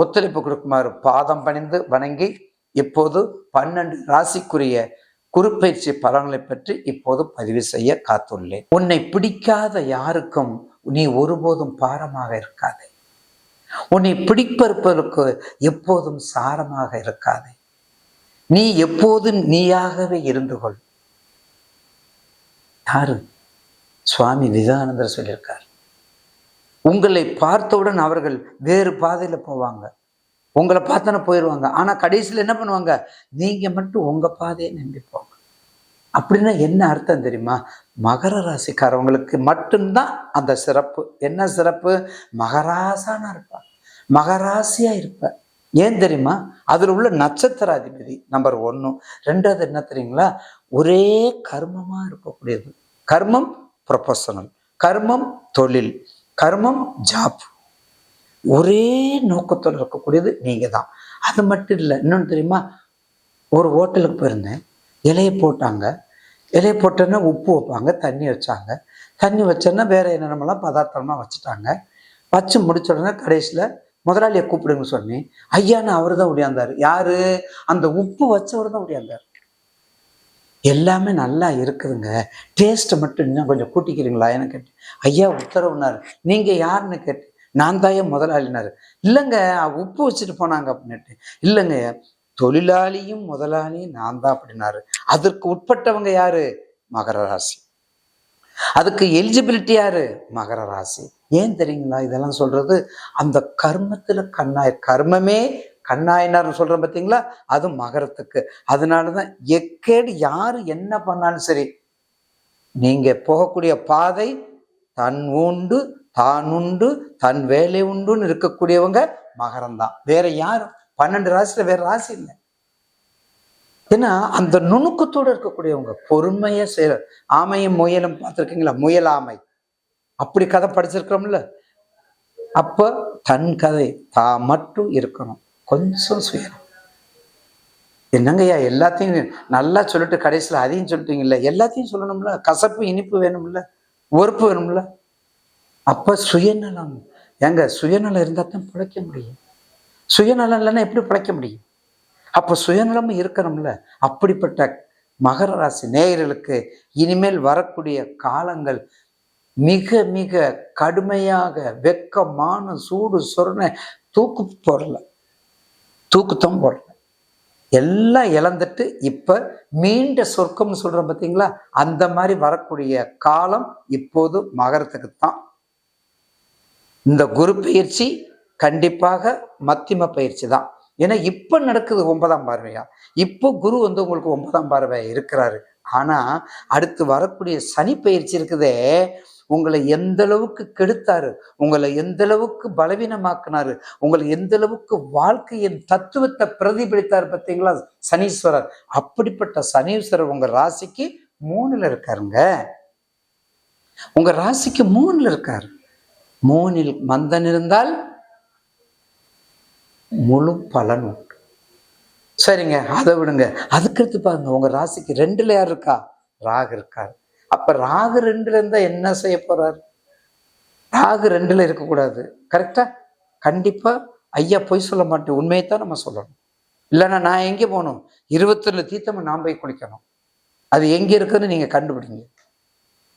ஒத்துழைப்பு கொடுக்குமாறு பாதம் பணிந்து வணங்கி இப்போது பன்னெண்டு ராசிக்குரிய குறுப்பயிற்சி பலன்களை பற்றி இப்போது பதிவு செய்ய காத்துள்ளேன். உன்னை பிடிக்காத யாருக்கும் நீ ஒருபோதும் பாரமாக இருக்காதே. உன்னை பிடிப்பதற்கு எப்போதும் சாரமாக இருக்காதே. நீ எப்போதும் நீயாகவே இருந்து கொள். யாரு? சுவாமி விவேகானந்தர் சொல்லியிருக்கார். உங்களை பார்த்தவுடன் அவர்கள் வேறு பாதையில் போவாங்க. உங்களை பார்த்தோன்னு போயிடுவாங்க ஆனால் கடைசியில் என்ன பண்ணுவாங்க? நீங்கள் மட்டும் உங்கள் பாதையை நம்பி போங்க. அப்படின்னா என்ன அர்த்தம் தெரியுமா? மகர ராசிக்காரவங்களுக்கு மட்டும்தான் அந்த சிறப்பு. என்ன சிறப்பு? மகராசானா இருப்பா மகராசியா இருப்ப ஏன் தெரியுமா? அதில் உள்ள நட்சத்திராதிபதி நம்பர் ஒன்று ரெண்டாவது என்ன தெரியுங்களா? ஒரே கர்மமாக இருக்கக்கூடியது. கர்மம் ப்ரொஃபஷனல் கர்மம் தொழில். கர்மம் ஜாப். ஒரே நோக்கத்தோடு இருக்கக்கூடியது நீங்கள் தான் அது மட்டும் இல்லை இன்னொன்று தெரியுமா? ஒரு ஹோட்டலுக்கு போயிருந்தேன். இலையை போட்டாங்க. இலையை போட்டோன்னா உப்பு வைப்பாங்க தண்ணி வச்சாங்க. தண்ணி வச்சோன்னா வேற என்னென்னலாம் பதார்த்தமாக வச்சுட்டாங்க. வச்சு முடிச்ச உடனே கடைசியில் முதலாளியை கூப்பிடுங்கன்னு சொன்னேன். ஐயான்னு அவர் தான் ஒடியாந்தார் யார்? அந்த உப்பு வச்சவர் தான் ஒடியாந்தார் எல்லாமே நல்லா இருக்குதுங்க. டேஸ்ட்டை மட்டும் இன்னும் கொஞ்சம் கூட்டிக்கிறீங்களா? எனக்கு கேட்டு ஐயா உத்தரவுனார். நீங்கள் யாருன்னு கேட்டு நான் தாயே முதலாளினாரு. இல்லைங்க உப்பு வச்சுட்டு போனாங்க அப்படின்னுட்டு. இல்லைங்க தொழிலாளியும் முதலாளியும் நான் தான் அப்படின்னாரு. அதற்கு உட்பட்டவங்க யாரு? மகர ராசி. அதுக்கு எலிஜிபிலிட்டி யாரு? மகர ராசி. ஏன் தெரியுங்களா? இதெல்லாம் சொல்றது அந்த கர்மத்துல கண்ணாய் கர்மமே கண்ணாயினார்னு சொல்கிறோம் பார்த்தீங்களா அது மகரத்துக்கு. அதனால தான் எக்கேடு யார் என்ன பண்ணாலும் சரி நீங்கள் போகக்கூடிய பாதை தன் உண்டு தான் உண்டு தன் வேலை உண்டுன்னு இருக்கக்கூடியவங்க மகரம் தான் வேற யாரும் பன்னெண்டு ராசியில வேற ராசி இல்லை. ஏன்னா அந்த நுணுக்கத்தோடு இருக்கக்கூடியவங்க பொறுமையாக செய்யற ஆமையும் முயலும் பார்த்துருக்கீங்களா? முயல் ஆமை அப்படி கதை படிச்சிருக்கிறோம்ல. அப்போ தன் கதை தா மட்டும் இருக்கணும். கொஞ்சம் சுயணும் என்னங்கய்யா எல்லாத்தையும் நல்லா சொல்லிட்டு கடைசியில் அதையும் சொல்லிட்டீங்கல்ல? எல்லாத்தையும் சொல்லணும்ல? கசப்பு இனிப்பு வேணும்ல? ஒறுப்பு வேணும்ல? அப்போ சுயநலம். ஏங்க சுயநலம் இருந்தால் தான் பிழைக்க முடியும். சுயநலம் இல்லைன்னா எப்படி பிழைக்க முடியும்? அப்போ சுயநலமும் இருக்கணும்ல? அப்படிப்பட்ட மகர ராசி நேயர்களுக்கு இனிமேல் வரக்கூடிய காலங்கள் மிக மிக கடுமையாக வெக்கமான சூடு சொரணை தூக்கு போடல தூக்குத்தம் போடல எல்லாம் இழந்துட்டு இப்ப மீண்ட சொர்க்கம்னு சொல்றோம் பார்த்தீங்களா அந்த மாதிரி வரக்கூடிய காலம் இப்போது மகரத்துக்கு தான் இந்த குரு பயிற்சி கண்டிப்பாக மத்திம பயிற்சி தான். ஏன்னா இப்ப நடக்குது ஒன்பதாம் பார்வையா? இப்போ குரு வந்து உங்களுக்கு ஒன்பதாம் பார்வை இருக்கிறாரு. ஆனா அடுத்து வரக்கூடிய சனி பயிற்சி இருக்குதே உங்களை எந்த அளவுக்கு கெடுத்தாரு உங்களை எந்த அளவுக்கு பலவீனமாக்குனாரு உங்களை எந்த அளவுக்கு வாழ்க்கையின் தத்துவத்தை பிரதிபலித்தார் பார்த்தீங்களா? சனீஸ்வரர். அப்படிப்பட்ட சனீஸ்வரர் உங்க ராசிக்கு மூணுல இருக்காருங்க. உங்க ராசிக்கு மூணுல இருக்காரு. மூணில் மந்தன் இருந்தால் முழு பலன் உண்டு. சரிங்க அதை விடுங்க. அதுக்கடுத்து பாருங்க உங்க ராசிக்கு ரெண்டுல யார் இருக்கா? ராகு இருக்காரு. அப்ப ராகு ரெண்டுல இருந்தா என்ன செய்ய போறார்? ராகு ரெண்டுல இருக்கக்கூடாது. கரெக்டா கண்டிப்பா ஐயா பொய் சொல்ல மாட்டேன். உண்மையைத்தான் நம்ம சொல்லணும். இல்லைன்னா நான் எங்கே போகணும்? இருபத்தொன்னு தீர்த்தம் நான் போய் குளிக்கணும். அது எங்கே இருக்குன்னு நீங்கள் கண்டுபிடிங்க.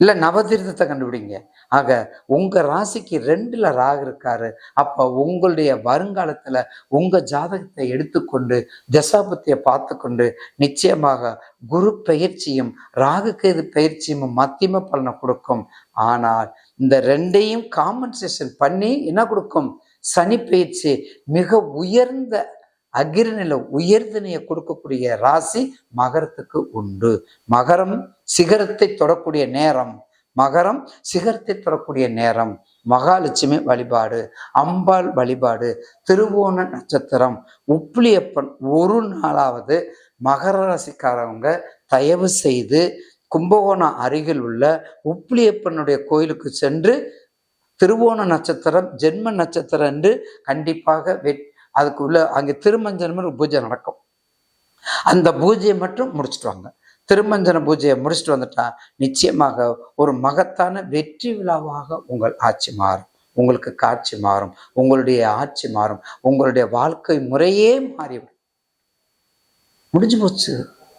இல்லை நவதீர்த்தத்தை கண்டுபிடிங்க. ஆக உங்கள் ராசிக்கு ரெண்டில் ராகு இருக்காரு. அப்போ உங்களுடைய வருங்காலத்தில் உங்கள் ஜாதகத்தை எடுத்துக்கொண்டு தசாபத்தியை பார்த்து கொண்டு நிச்சயமாக குரு பயிற்சியும் ராகு இது பயிற்சியும் மத்தியம பலனை கொடுக்கும். ஆனால் இந்த ரெண்டையும் காம்பன்சேஷன் பண்ணி என்ன கொடுக்கும்? சனி பயிற்சி மிக உயர்ந்த அகிர்நில உயர்தனையை கொடுக்கக்கூடிய ராசி மகரத்துக்கு உண்டு. மகரம் சிகரத்தை தொடக்கூடிய நேரம். மகரம் சிகரத்தை தொடக்கூடிய நேரம். மகாலட்சுமி வழிபாடு அம்பாள் வழிபாடு திருவோண நட்சத்திரம் உப்பிலியப்பன் ஒரு நாளாவது மகர ராசிக்காரவங்க தயவு செய்து கும்பகோணம் அருகில் உள்ள உப்பிலியப்பனுடைய கோயிலுக்கு சென்று திருவோண நட்சத்திரம் ஜென்ம நட்சத்திரம் என்று கண்டிப்பாக வெட் அதுக்குள்ள அங்கே அங்கே திருமஞ்சனம் பூஜை நடக்கும். அந்த பூஜையை மட்டும் முடிச்சுட்டு வாங்க. திருமஞ்சன பூஜையை முடிச்சுட்டு வந்துட்டா நிச்சயமாக ஒரு மகத்தான வெற்றி விழாவாக உங்கள் ஆட்சி மாறும். உங்களுக்கு காட்சி மாறும். உங்களுடைய ஆட்சி மாறும். உங்களுடைய வாழ்க்கை முறையே மாறிவிடும். முடிஞ்சு போச்சு.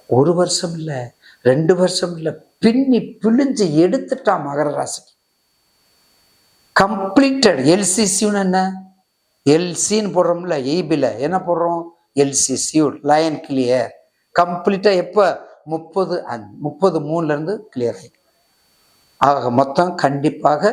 ஒரு வருஷம் இல்லை ரெண்டு வருஷம் இல்லை பின்னி பிழிஞ்சு எடுத்துட்டான் மகர ராசிக்கு. கம்ப்ளீட்டட் எல்சிசின்னு என்ன? எல்சின்னு போடுறோம்ல எய்பில என்ன போடுறோம்? எல்சி சியூட் லைன் கிளியர் கம்ப்ளீட்டா எப்போ? முப்பது முப்பது மூணுல இருந்து கிளியர் ஆகி ஆக மொத்தம் கண்டிப்பாக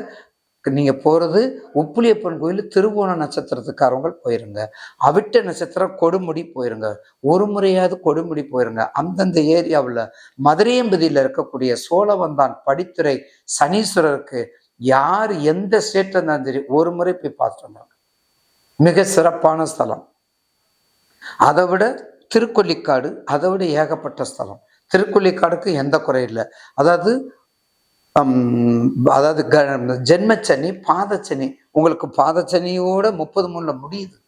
நீங்க போறது உப்புலியப்பன் கோயில் திருவோண நட்சத்திரத்துக்காரவங்க போயிருங்க. அவிட்ட நட்சத்திரம் கொடுமுடி போயிருங்க. ஒரு முறையாவது கொடுமுடி போயிருங்க. அந்தந்த ஏரியாவில் மதுரையம்பதியில் இருக்கக்கூடிய சோழவந்தான் படித்துறை சனீஸ்வரருக்கு யார் எந்த ஸ்டேட்டில் இருந்தாலும் சரி ஒரு முறை போய் பார்த்துட்டு வந்தாங்க மிக சிறப்பான ஸ்தலம். அதை விட திருக்கொல்லிக்காடு அதை விட ஏகப்பட்ட ஸ்தலம். திருக்கொல்லிக்காடுக்கு எந்த குறை இல்லை. அதாவது அதாவது க- ஜென்மச்சனி பாதச்சனி உங்களுக்கு பாதச்சனியோட முப்பது மூணுல முடியுது.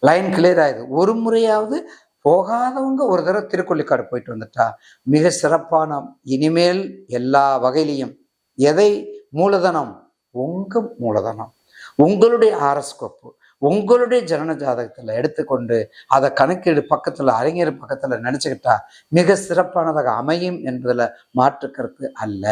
லைன் கிளியர் ஆகுது ஒரு முறையாவது போகாதவங்க ஒரு தடவை திருக்கொல்லிக்காடு போயிட்டு வந்துட்டா மிக சிறப்பான இனிமேல் எல்லா வகையிலையும். எதை? மூலதனம். உங்கள் மூலதனம். உங்களுடைய ஆரஸ்கோப்பு உங்களுடைய ஜனன ஜாதகத்தில் எடுத்துக்கொண்டு அதை கணக்கீடு பக்கத்தில் அறிஞர் பக்கத்தில் நினச்சிக்கிட்டா மிக சிறப்பானதாக அமையும் என்பதில் மாற்று கருத்து அல்ல.